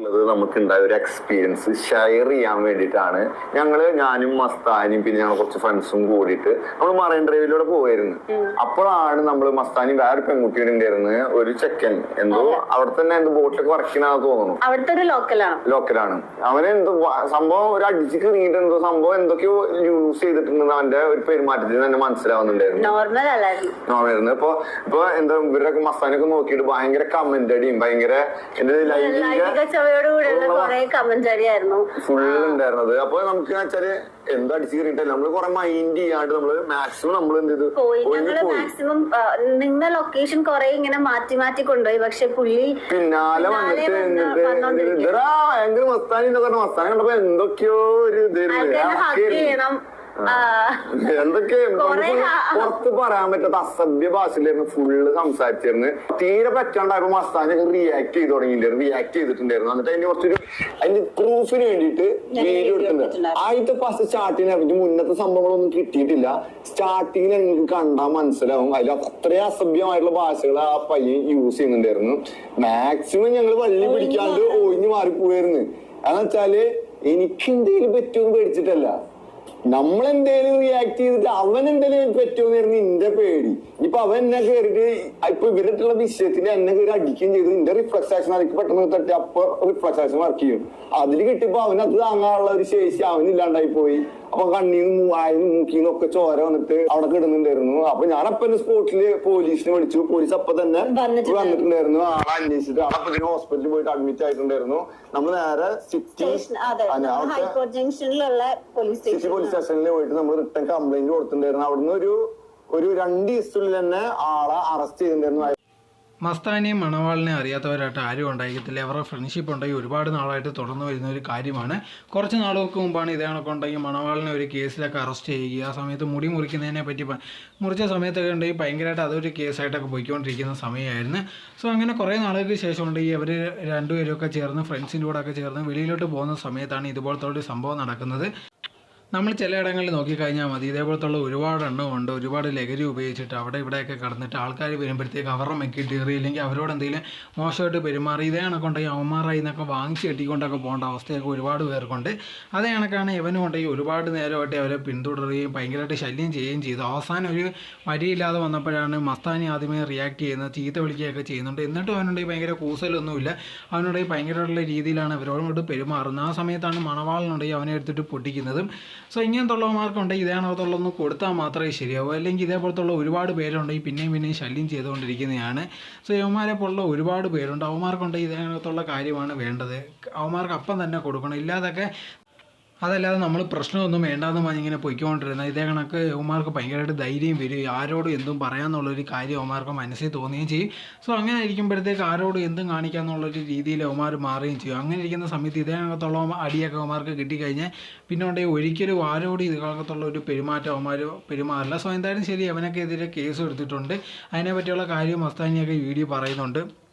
ഉള്ളത് നമുക്ക് ഉണ്ടായ ഒരു എക്സ്പീരിയൻസ് ഷെയർ ചെയ്യാൻ വേണ്ടിയിട്ടാണ്. ഞങ്ങൾ ഞാനും മസ്താനിയും പിന്നെ ഞങ്ങൾ കുറച്ച് ഫ്രണ്ട്സും കൂടിയിട്ട് നമ്മൾ മറൈൻ ഡ്രൈവിലൂടെ പോവായിരുന്നു. അപ്പോഴാണ് നമ്മൾ മസ്താനി വേറെ പെൺകുട്ടിയുടെ ഉണ്ടായിരുന്നു ഒരു ചെക്കൻ. എന്തോ അവിടെ തന്നെ എന്ത് ബോട്ടിലൊക്കെ വർക്ക് ചെയ്യണമെന്ന് തോന്നുന്നു. അവിടുത്തെ ഒരു ലോക്കലാണ് ലോക്കലാണ് അവന് എന്തോ സംഭവം ഒരു അടിച്ച് കീറിയിട്ട് എന്തോ സംഭവം എന്തൊക്കെയോ യൂസ് ചെയ്തിട്ടുണ്ടെന്ന് അവന്റെ ഒരു പെരുമാറ്റത്തിൽ തന്നെ മനസ്സിലാവുന്നുണ്ടായിരുന്നു. നോർമൽ ആയിരുന്നു. ഇപ്പൊ ഇപ്പൊ എന്താ ഇവരൊക്കെ മസ്താനൊക്കെ നോക്കിയിട്ട് ഭയങ്കര കമന്റ് അടിയും ഭയങ്കര എന്റെ ലൈംഗിക ലൈംഗിക ചവയോട് കൂടിയുള്ള കുറെ കമന്റ് അടിയായിരുന്നു. ഫുള്ള് ഉണ്ടായിരുന്നത്. അപ്പൊ നമുക്ക് വെച്ചാൽ എന്താ അടിച്ചു കയറിയിട്ടല്ല നമ്മൾ കുറെ മൈൻഡ് ചെയ്യാണ്ട് നമ്മൾ മാക്സിമം നമ്മൾ എന്ത് ചെയ്തു? പോയി. ഒഴിഞ്ഞ് ഞങ്ങൾ മാക്സിമം നിന്ന ലൊക്കേഷൻ കുറെ ഇങ്ങനെ മാറ്റി മാറ്റി കൊണ്ടുപോയി. പക്ഷെ പുള്ളി പിന്നാലെ വന്നിട്ട് വന്ന് എന്നിട്ട് ഭയങ്കര മസ്താനി എന്നൊക്കെ മസ്താനി കണ്ടപ്പോ എന്തൊക്കെയോ ഒരു ഇതായിരുന്നു എന്തൊക്കെ പുറത്ത് പറയാൻ പറ്റാത്ത അസഭ്യ ഭാഷയിലായിരുന്നു ഫുള്ള് സംസാരിച്ചിരുന്നു തീരെ പറ്റാണ്ടായപ്പോ മസ്താനൊക്കെ റിയാക്ട് ചെയ്ത് തുടങ്ങിയിട്ടുണ്ട് റിയാക്ട് ചെയ്തിട്ടുണ്ടായിരുന്നു. എന്നിട്ട് അതിന് കുറച്ചൊരു അതിന്റെ പ്രൂഫിന് വേണ്ടിയിട്ട് വീഡിയോ എടുത്തിട്ടുണ്ട്. ആദ്യത്തെ ഫസ്റ്റ് സ്റ്റാർട്ടിങ് പറ്റി മുന്നത്തെ സംഭവങ്ങളൊന്നും കിട്ടിയിട്ടില്ല. സ്റ്റാർട്ടിങ്ങിൽ നിങ്ങൾക്ക് കണ്ടാൽ മനസ്സിലാവും. അതിൽ അത്രയും അസഭ്യമായിട്ടുള്ള ഭാഷകൾ ആ പയ്യൻ യൂസ് ചെയ്യുന്നുണ്ടായിരുന്നു. മാക്സിമം ഞങ്ങൾ വള്ളി പിടിക്കാണ്ട് ഒഴിഞ്ഞു മാറിപ്പോയിരുന്നു അതെന്ന് വെച്ചാൽ എനിക്ക് എന്തെങ്കിലും പറ്റുമെന്ന് പേടിച്ചിട്ടല്ല. നമ്മൾ എന്തേലും റിയാക്ട് ചെയ്തിട്ട് അവൻ എന്തേലും പറ്റുമെന്നായിരുന്നു എന്റെ പേടി. ഇപ്പൊ അവൻ എന്നെ കയറിയിട്ട് ഇപ്പൊ ഇവരായിട്ടുള്ള വിഷയത്തിന്റെ എന്നെ കയറി അടിക്കുകയും ചെയ്തു. എന്റെ റിഫ്ലക്സ് ആക്ഷൻ അതിക്ക് പെട്ടെന്ന് തട്ടി അപ്പൊ റിഫ്ലക്സ് ആക്ഷൻ വർക്ക് ചെയ്യും. അതിൽ കിട്ടിയപ്പോ അവൻ അത് താങ്ങാനുള്ള ഒരു ശേഷി അവനില്ലാണ്ടായി പോയി. അപ്പൊ കണ്ണീന്ന് വായിന്ന് മൂക്കിന്ന് ഒക്കെ ചോര വന്നിട്ട് അവിടെ കിടന്നുണ്ടായിരുന്നു. അപ്പൊ ഞാൻ അപ്പൊ സ്പോട്ടിൽ പോലീസിനെ വിളിച്ചു. പോലീസ് അപ്പൊ തന്നെ വന്നിട്ടുണ്ടായിരുന്നു. ആളെ അന്വേഷിച്ചിട്ട് തന്നെ ഹോസ്പിറ്റലിൽ പോയിട്ട് അഡ്മിറ്റ് ആയിട്ടുണ്ടായിരുന്നു. നമ്മൾ നേരെ സിറ്റി ജംഗ്ഷനിലുള്ള പോലീസ് പോലീസ് സ്റ്റേഷനിൽ പോയിട്ട് നമ്മൾ റിട്ടേൺ കംപ്ലൈന്റ് കൊടുത്തിട്ടുണ്ടായിരുന്നു. അവിടുന്ന് ഒരു ഒരു രണ്ട് ദിവസത്തിൽ തന്നെ ആളെ അറസ്റ്റ് ചെയ്തിട്ടുണ്ടായിരുന്നു. മസ്താനെയും മണവാളിനെ അറിയാത്തവരായിട്ട് ആരും ഉണ്ടായിരിക്കത്തില്ല. അവരുടെ ഫ്രണ്ട്ഷിപ്പ് ഉണ്ടെങ്കിൽ ഒരുപാട് നാളായിട്ട് തുടർന്നു വരുന്ന ഒരു കാര്യമാണ്. കുറച്ച് നാളുകൾക്ക് മുമ്പാണ് ഇതേ കണക്കുണ്ടെങ്കിൽ മണവാളിനെ ഒരു കേസിലൊക്കെ അറസ്റ്റ് ചെയ്യുക ആ സമയത്ത് മുടി മുറിക്കുന്നതിനെ പറ്റി മുറിച്ച സമയത്തൊക്കെ ഉണ്ടെങ്കിൽ ഭയങ്കരമായിട്ട് അതൊരു കേസായിട്ടൊക്കെ പോയിക്കൊണ്ടിരിക്കുന്ന സമയമായിരുന്നു. സോ അങ്ങനെ കുറേ നാളുകൾക്ക് ശേഷം ഉണ്ടെങ്കിൽ അവർ രണ്ടുപേരൊക്കെ ചേർന്ന് ഫ്രണ്ട്സിന്റെ കൂടെ ഒക്കെ ചേർന്ന് വെളിയിലോട്ട് പോകുന്ന സമയത്താണ് ഇതുപോലത്തെ ഒരു സംഭവം നടക്കുന്നത്. നമ്മൾ ചിലയിടങ്ങളിൽ നോക്കിക്കഴിഞ്ഞാൽ മതി. ഇതേപോലത്തുള്ള ഒരുപാട് എണ്ണമുണ്ട് ഒരുപാട് ലഹരി ഉപയോഗിച്ചിട്ട് അവിടെ ഇവിടെയൊക്കെ കടന്നിട്ട് ആൾക്കാർ വരുമ്പോഴത്തേക്ക് അവരുടെ മെക്കിട്ട് കയറിയില്ലെങ്കിൽ അവരോട് എന്തെങ്കിലും മോശമായിട്ട് പെരുമാറി. ഇതേ കണക്കുണ്ടെങ്കിൽ അവന്മാരായി നിന്നൊക്കെ വാങ്ങിച്ച് കെട്ടിക്കൊണ്ടൊക്കെ പോകേണ്ട അവസ്ഥയൊക്കെ ഒരുപാട് പേർക്കുണ്ട്. അതേ കണക്കാണ് ഇവനും ഉണ്ടെങ്കിൽ ഒരുപാട് നേരമായിട്ട് അവരെ പിന്തുടരുകയും ഭയങ്കരമായിട്ട് ശല്യം ചെയ്യുകയും ചെയ്തു. അവസാനം ഒരു വരിയില്ലാതെ വന്നപ്പോഴാണ് മസ്താനി ആദ്യമേ റിയാക്ട് ചെയ്യുന്നത്. ചീത്ത വിളിക്കുകയൊക്കെ ചെയ്യുന്നുണ്ട്. എന്നിട്ടും അവനുണ്ടെങ്കിൽ ഭയങ്കര കൂസലൊന്നുമില്ല. അവനുണ്ടെങ്കിൽ ഭയങ്കരമായിട്ടുള്ള രീതിയിലാണ് അവരോട് പെരുമാറുന്നത്. ആ സമയത്താണ് മണവാളിനുണ്ടെങ്കിൽ അവനെ എടുത്തിട്ട് പൊട്ടിക്കുന്നതും. സോ ഇങ്ങനത്തുള്ളവന്മാർക്കുണ്ടെങ്കിൽ ഇതേണത്തുള്ളൊന്ന് കൊടുത്താൽ മാത്രമേ ശരിയാവൂ. അല്ലെങ്കിൽ ഇതേപോലത്തുള്ള ഒരുപാട് പേരുണ്ടെങ്കിൽ പിന്നെയും പിന്നെയും ശല്യം ചെയ്തുകൊണ്ടിരിക്കുന്നതാണ്. സോ യവന്മാരെ പോലുള്ള ഒരുപാട് പേരുണ്ട്. അവന്മാർക്കുണ്ടെങ്കിൽ ഇതേണത്തുള്ള കാര്യമാണ് വേണ്ടത്. അവന്മാർക്ക് അപ്പം തന്നെ കൊടുക്കണം. ഇല്ലാതൊക്കെ അതല്ലാതെ നമ്മൾ പ്രശ്നമൊന്നും വേണ്ടാന്ന് പറഞ്ഞ് ഇങ്ങനെ പൊയ്ക്കൊണ്ടിരുന്ന ഇതേ കണക്ക് ഉമാർക്ക് ഭയങ്കരമായിട്ട് ധൈര്യം വരും. ആരോടും എന്തും പറയാമെന്നുള്ളൊരു കാര്യം ഉമാർക്ക് മനസ്സിൽ തോന്നുകയും ചെയ്യും. സോ അങ്ങനെ ഇരിക്കുമ്പോഴത്തേക്ക് ആരോടും എന്തും കാണിക്കാമെന്നുള്ളൊരു രീതിയിൽ ഉമാർ മാറുകയും ചെയ്യും. അങ്ങനെ ഇരിക്കുന്ന സമയത്ത് ഇതേ കണക്കത്തുള്ള അടിയൊക്കെ യവന്മാർക്ക് കിട്ടിക്കഴിഞ്ഞാൽ പിന്നെ ഉണ്ടെങ്കിൽ ഒരിക്കലും ആരോടും ഇത് കണക്കത്തുള്ള ഒരു പെരുമാറ്റം അവന്മാർ പെരുമാറില്ല. സോ എന്തായാലും ശരി അവനൊക്കെ എതിരെ കേസ് എടുത്തിട്ടുണ്ട്. അതിനെ പറ്റിയുള്ള കാര്യം മസ്താനിയൊക്കെ വീഡിയോ പറയുന്നുണ്ട്.